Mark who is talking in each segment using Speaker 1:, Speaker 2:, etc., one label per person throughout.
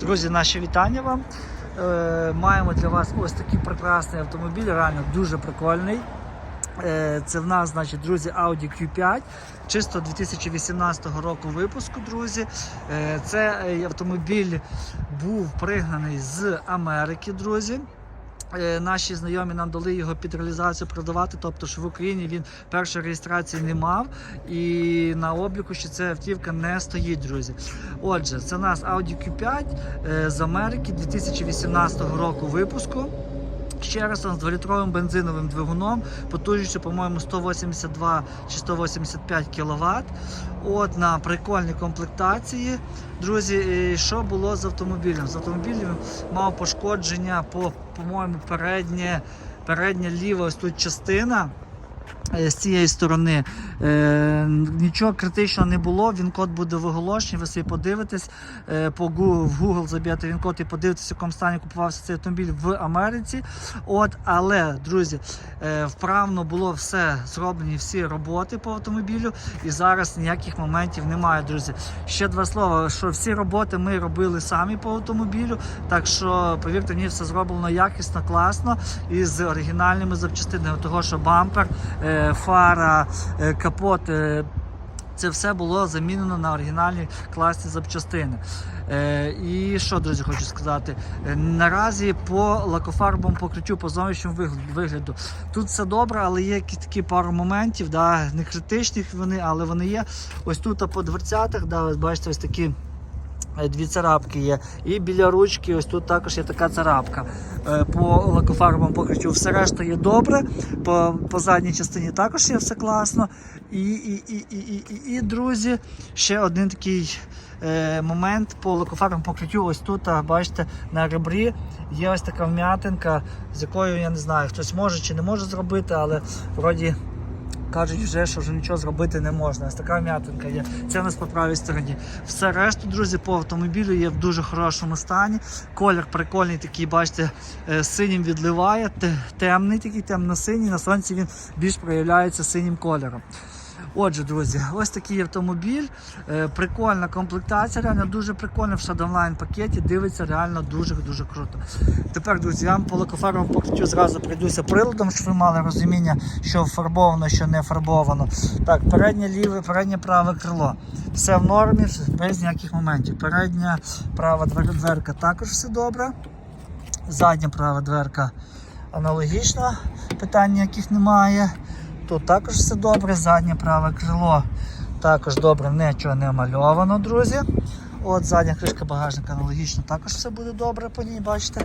Speaker 1: Друзі, наші вітання вам. Е, маємо для вас ось такий прекрасний автомобіль, реально дуже прикольний. Е, Це в нас, значить, друзі, Audi Q5, чисто 2018 року випуску, друзі. Цей е, автомобіль був пригнаний з Америки, друзі. Е, Наші знайомі нам дали його під реалізацію продавати, тобто що в Україні він першої реєстрації не мав, і на обліку ще ця автівка не стоїть, друзі. Отже, це у нас Audi Q5 е, з Америки 2018 року випуску. Раз з 2-літровим бензиновим двигуном, потужністю, по-моєму, 182 чи 185 кВт. От на прикольній комплектації. Друзі, і що було з автомобілем? З автомобілем мав пошкодження по, по-моєму, переднє, передня ліва ось тут частина. Е, З цієї сторони е, нічого критичного не було. Він код буде в оголошенні. Ви собі подивитесь е, по Google, в Google заб'єте він код і подивитесь, в якому стані купувався цей автомобіль в Америці. От, але, друзі, е, вправно було все зроблені всі роботи по автомобілю, і зараз ніяких моментів немає, друзі. Ще два слова, що всі роботи ми робили самі по автомобілю. Так що, повірте мені, все зроблено якісно, класно і з оригінальними запчастинами, того, що бампер, е, фара, е, капот. е, Це все було замінено на оригінальні класні запчастини. Е, і що, друзі, хочу сказати. Е, наразі по лакофарбовому покриттю по зовнішньому вигляду. Тут все добре, але є такі пару моментів, да, не критичних вони, але вони є. Ось тут по дверцятах, да, бачите, ось такі. Е, Дві царапки є. І біля ручки, ось тут також є така царапка. Е, По лакофарбовому покриттю все решта є добре. По, по задній частині також є все класно. І, і, і, і, і, і, і друзі, ще один такий е, момент по лакофарбовому покриттю. Ось тут, бачите, на ребрі є ось така вм'ятинка, з якою я не знаю, хтось може чи не може зробити, але вроді. Кажуть вже, що вже нічого зробити не можна. Ось така м'ятинка є. Це у нас по правій стороні. Все решту, друзі, по автомобілю є в дуже хорошому стані. Колір прикольний, такий, бачите, е, синім відливає, темний такий, темно-синій. На сонці він більш проявляється синім кольором. Отже, друзі, ось такий автомобіль. Е, Прикольна комплектація, реально дуже прикольна в Shadowline пакеті. Дивиться реально дуже-дуже круто. Тепер, друзі, я вам по лакофарбовому покриттю зразу прийдуся приладом, щоб ви мали розуміння, що фарбовано, що не фарбовано. Так, переднє ліве, переднє праве крило. Все в нормі, без ніяких моментів. Передня права дверка також все добре. Задня права дверка аналогічно, питань ніяких немає. Тут також все добре, заднє праве крило також добре, нічого не мальовано, друзі. От задня кришка багажника аналогічно, також все буде добре по ній, бачите,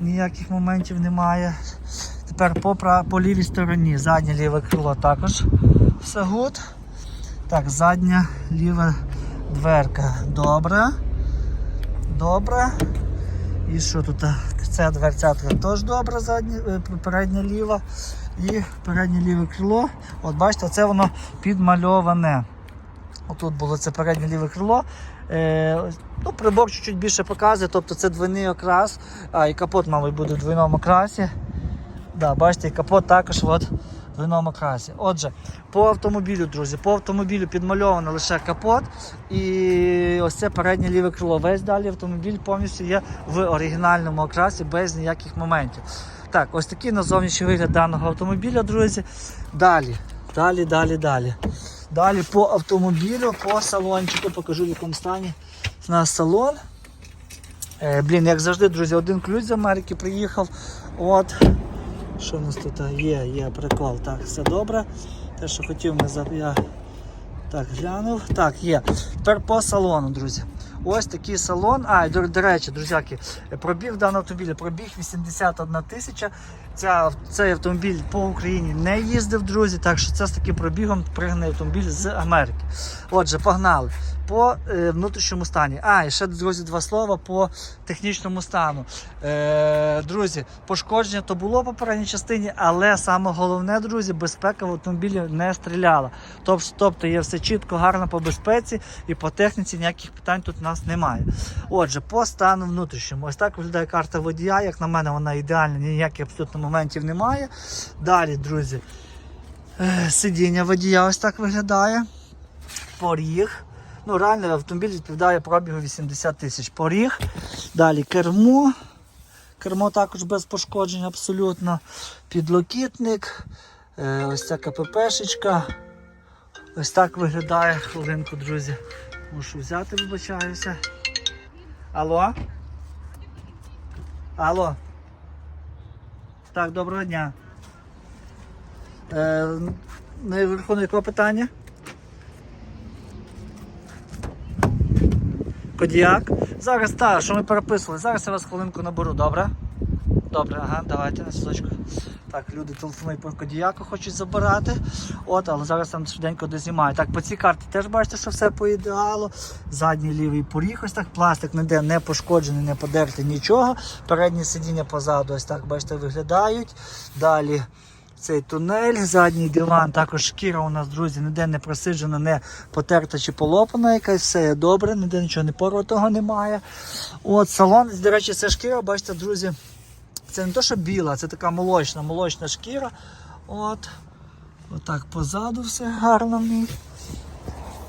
Speaker 1: ніяких моментів немає. Тепер по, по лівій стороні заднє ліве крило також все гуд. Так, задня ліва дверка добре. Добре. І що тут? Ця дверцятка теж добре, е, передня. І переднє ліве крило. От бачите, це воно підмальоване. Отут було це переднє ліве крило. Е, ну, прибор чуть-чуть більше показує, тобто це двойний окрас, а і капот, мабуть, буде в двойному окрасі. Да, бачите, і капот також от, в окрасі. Отже, по автомобілю, друзі, по автомобілю підмальовано лише капот і ось це переднє ліве крило. Весь далі автомобіль повністю є в оригінальному окрасі без ніяких моментів. Так, ось такий на зовнішній вигляд даного автомобіля, друзі. Далі, далі, далі, далі. Далі по автомобілю, по салончику покажу в якому стані у нас салон. Е, блін, як завжди, друзі, один ключ з Америки приїхав. От. Що в нас тут є? Є прикол. Так, все добре. Те, що хотів, ми за- я так глянув. Так, є. Тепер по салону, друзі. Ось такий салон. А, до, до речі, друзяки, пробіг даного автомобіля, пробіг 81 тисяча. Ця, цей автомобіль по Україні не їздив, друзі, так що це з таким пробігом пригнаний автомобіль з Америки. Отже, погнали. По е, внутрішньому стані. А, і ще, друзі, два слова по технічному стану. Е, друзі, пошкодження то було по попередній частині, але саме головне, друзі, безпека в автомобілі не стріляла. Тобто, тобто є все чітко, гарно по безпеці і по техніці ніяких питань тут у нас немає. Отже, по стану внутрішньому. Ось так виглядає карта водія. Як на мене, вона ідеальна, ніяких абсолютно моментів немає. Далі, друзі, е, сидіння водія ось так виглядає. Поріг. Ну, реально автомобіль відповідає пробігу 80 тисяч. Поріг. Далі кермо. Кермо також без пошкоджень абсолютно. Підлокітник. Е, ось ця КППшечка. Ось так виглядає хвилинку, друзі. Мушу взяти, вибачаюся. Алло? Алло. Так, доброго дня. Е, верховне якого питання? Кодіак. Зараз так, що ми переписували. Зараз я вас хвилинку наберу, добре? Добре, ага, давайте на сузочку. Так, люди телефонують про Кодіяку, хочуть забирати. От, але зараз там швиденько дознімаю. Так, по цій карті теж бачите, що все по ідеалу. Задній лівий поріг, ось так, пластик ніде не пошкоджений, не подертий, нічого. Передні сидіння позаду, ось так, бачите, виглядають. Далі цей тунель, задній диван, також шкіра у нас, друзі, ніде не просиджена, не потерта чи полопана якась, все є добре, ніде нічого не порватого немає. От салон, до речі, це шкіра, бачите, друзі. Це не то, що біла, це така молочна, молочна шкіра. От. Отак позаду все гарно в ній.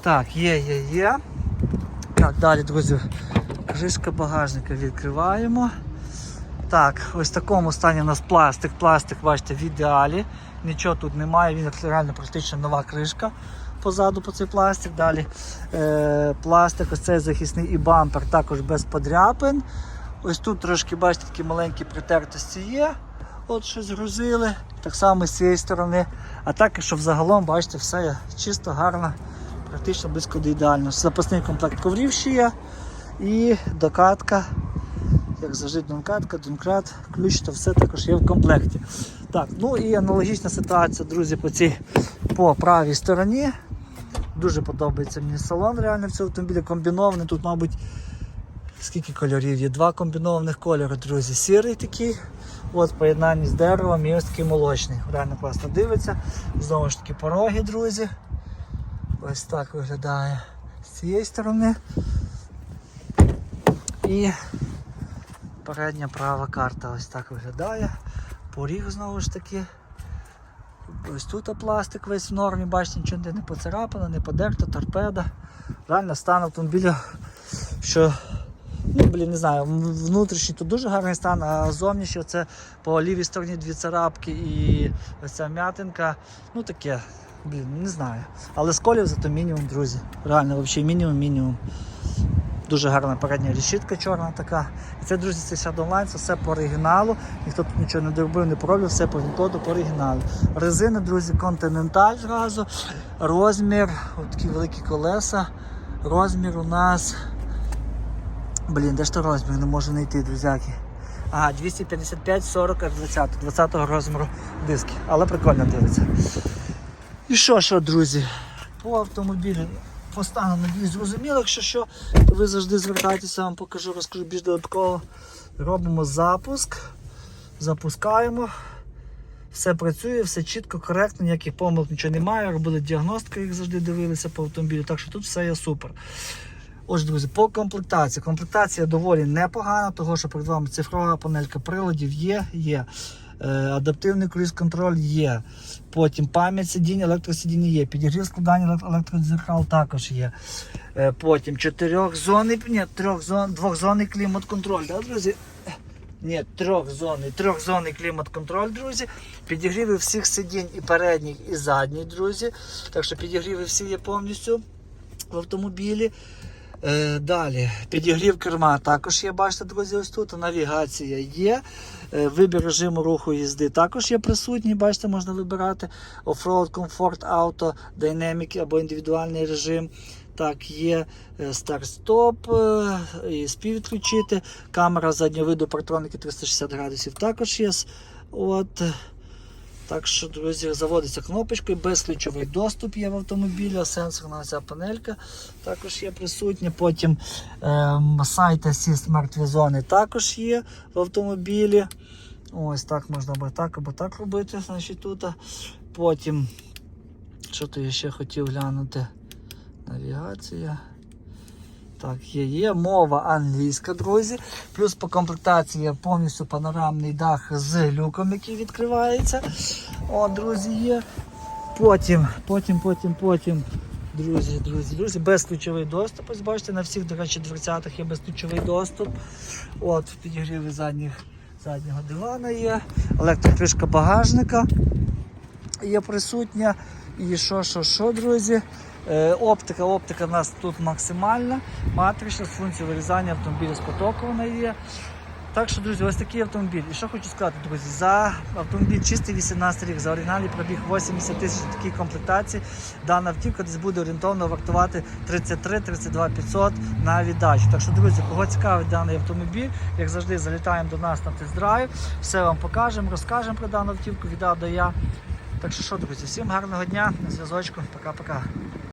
Speaker 1: Так, є, є, є. Так, далі, друзі, кришка багажника відкриваємо. Так, ось в такому стані у нас пластик. Пластик, бачите, в ідеалі. Нічого тут немає, він реально практично нова кришка позаду по цей пластик. Далі е, пластик, ось цей захисний і бампер також без подряпин. Ось тут трошки, бачите, такі маленькі притертості є. От щось грузили. Так само з цієї сторони. А так, що взагалом, бачите, все чисто, гарно, практично близько до ідеального. Запасний комплект коврів ще є. І докатка. Як завжди, донкатка, донкрат, ключ, то все також є в комплекті. Так, ну і аналогічна ситуація, друзі, по цій по правій стороні. Дуже подобається мені салон реально в цьому автомобілі комбінований. Тут, мабуть, скільки кольорів є? Два комбінованих кольори, друзі. Сірий такий, от в поєднанні з деревом і ось такий молочний. Реально класно дивиться. Знову ж таки пороги, друзі. Ось так виглядає з цієї сторони. І передня права карта ось так виглядає. Поріг знову ж таки. Ось тут пластик весь в нормі, бачите, нічого не поцарапано, не подерто, торпеда. Реально стан автомобіля, що, ну, блін, не знаю, внутрішній тут дуже гарний стан, а зовнішній це по лівій стороні дві царапки і ось ця м'ятинка. Ну таке, блін, не знаю. Але сколів зато мінімум, друзі. Реально, взагалі мінімум, мінімум. Дуже гарна передня решітка чорна така. І це, друзі, це Shadow Line, це все по оригіналу. Ніхто тут нічого не доробив, не поробив, все по коду по оригіналу. Резина, друзі, Continental зразу. Розмір, от такі великі колеса. Розмір у нас. Блін, де ж то розмір? Не можу знайти, друзяки. Ага, 255 40 20 20 розміру диски. Але прикольно дивиться. І що, що, друзі? По автомобілю по надіюсь, зрозуміло. Якщо що, то ви завжди звертайтеся, вам покажу, розкажу більш додатково. Робимо запуск, запускаємо. Все працює, все чітко, коректно, ніяких помилок нічого немає. Робили діагностику, як завжди дивилися по автомобілю, так що тут все є супер. Отже, друзі, по комплектації. Комплектація доволі непогана, того що перед вами цифрова панелька приладів є, є. Е, Адаптивний круїз-контроль є. Потім пам'ять сидіння, електросидіння є. Підігрів складання електродзеркал також є. Е, Потім чотирьохзонний, ні, трьохзон, двохзонний клімат-контроль, так, друзі? Ні, трьохзонний, трьохзонний клімат-контроль, друзі. Підігріви всіх сидінь і передніх, і задніх, друзі. Так що підігріви всі є повністю в автомобілі. Е, далі, підігрів керма також є, бачите, друзі, ось тут. Навігація є. Е, вибір режиму руху їзди також є присутній, бачите, можна вибирати. Offroad, комфорт, авто, динаміки або індивідуальний режим. Так, є е, старт-стоп, е, і співвідключити. Камера заднього виду, партроники 360 градусів також є. От. Так що, друзі, заводиться кнопочкою, безключовий доступ є в автомобілі, сенсорна ця панелька також є присутня. Потім ем, сайт Assist мертві зони також є в автомобілі. Ось так можна або так, або так робити. значить тут. Потім, що то я ще хотів глянути? Навігація. Так, є, є мова англійська, друзі. Плюс по комплектації повністю панорамний дах з люком, який відкривається. О, друзі, є. Потім, потім, потім, потім. друзі, друзі, друзі, безключовий доступ. Ось бачите, на всіх, до речі, дверцятах є безключовий доступ. От, підігріви задніх, заднього дивана є, електрокришка багажника є присутня. І що, що, що, друзі? Е, оптика, оптика у нас тут максимальна, матрична з функцією вирізання автомобіля з потоку вона є. Так що, друзі, ось такий автомобіль. І що хочу сказати, друзі, за автомобіль чистий 18 рік, за оригіналі пробіг 80 тисяч такій комплектації. Дана автівка десь буде орієнтовно вартувати 33-32 500 на віддачу. Так що, друзі, кого цікавить даний автомобіль, як завжди, залітаємо до нас на тест-драйв, все вам покажемо, розкажемо про дану автівку від А до Я. Так що, що, друзі, всім гарного дня, на зв'язочку, пока-пока.